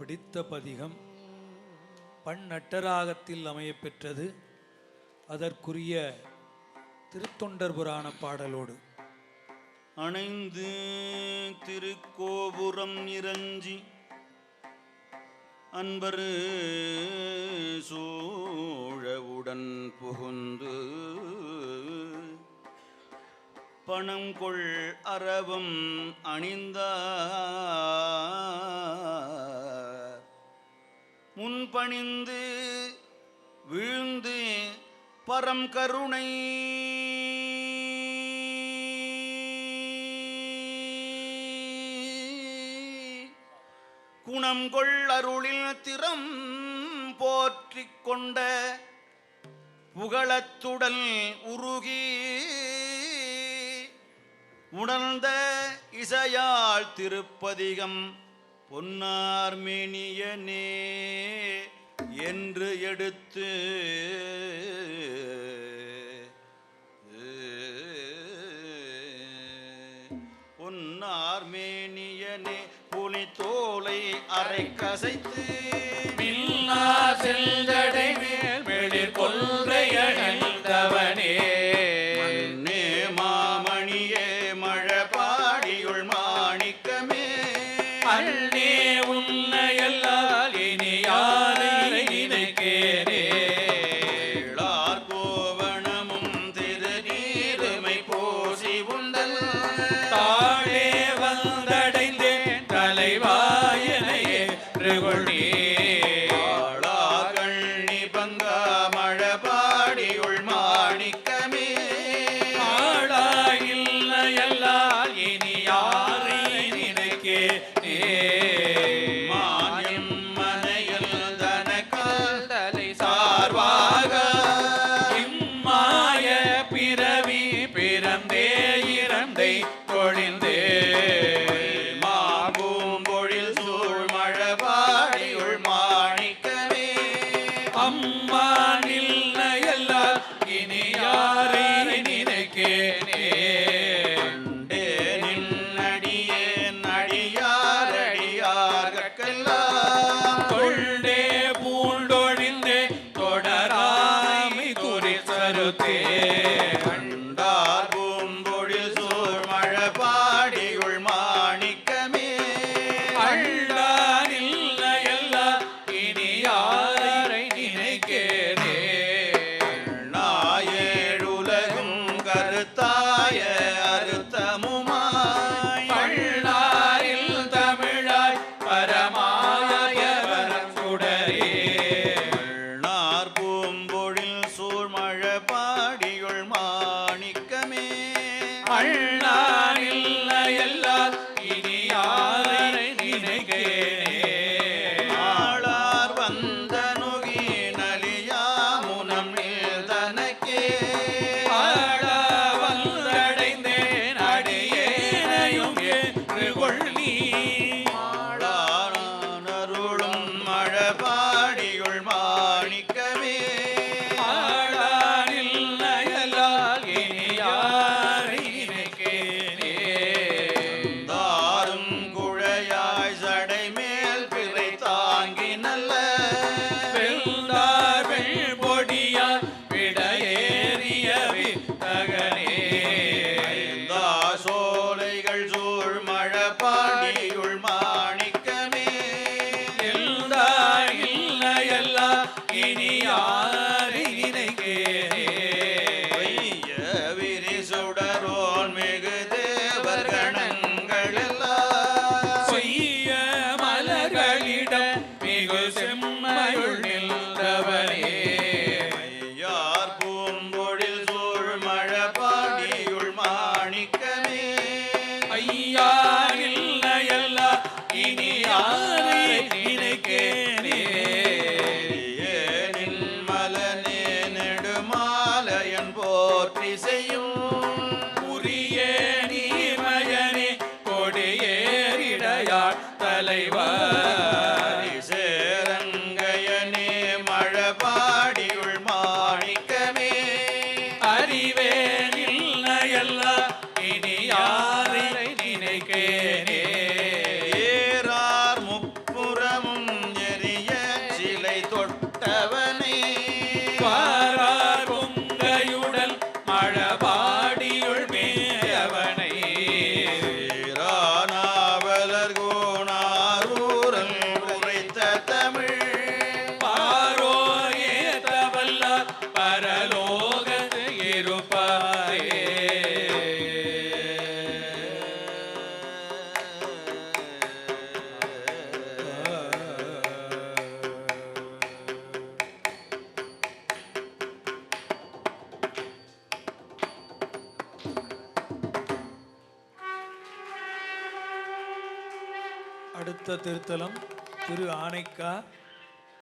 பிடித்த பதிகம் பன்னட்டராகத்தில் அமையப்பெற்றது. அதற்குரிய திருத்தொண்டர் புராண பாடலோடு. அணைந்து திருக்கோபுரம் இறஞ்சி அன்பரு சூழவுடன் புகுந்து பணம் கொள் அரவம் அணிந்தார். முன்பணிந்து வீழ்ந்து பரம் கருணை. குணம் கொள் அருளில் திறம் போற்றிக் கொண்ட புகழத்துடல் உருகி உணர்ந்த இசையால் திருப்பதிகம் பொன்னார்மேனியனே என்று எடுத்து பொன்னார்மேனியனே புலி தோலை அரை கசைத்து மில்லா செல்தடை அண்ணே உன்னையல்லால் இனி யாரை நினைக்கேனே. கோவணமும் திருநீருமை போசி உண்டல் தாழே வந்தடைந்தேன் தலைவாயனையே கொள்ளே ஆளாகண்ணி பங்கா தொழிந்தே மாபூம்பொழில் சூழ் மழபாடியுள் மாணிக்கமே. அம்மா நில்லையல்லால் இனி யாரை தலைவர்? அடுத்த திருத்தலம் திரு ஆனைக்கா.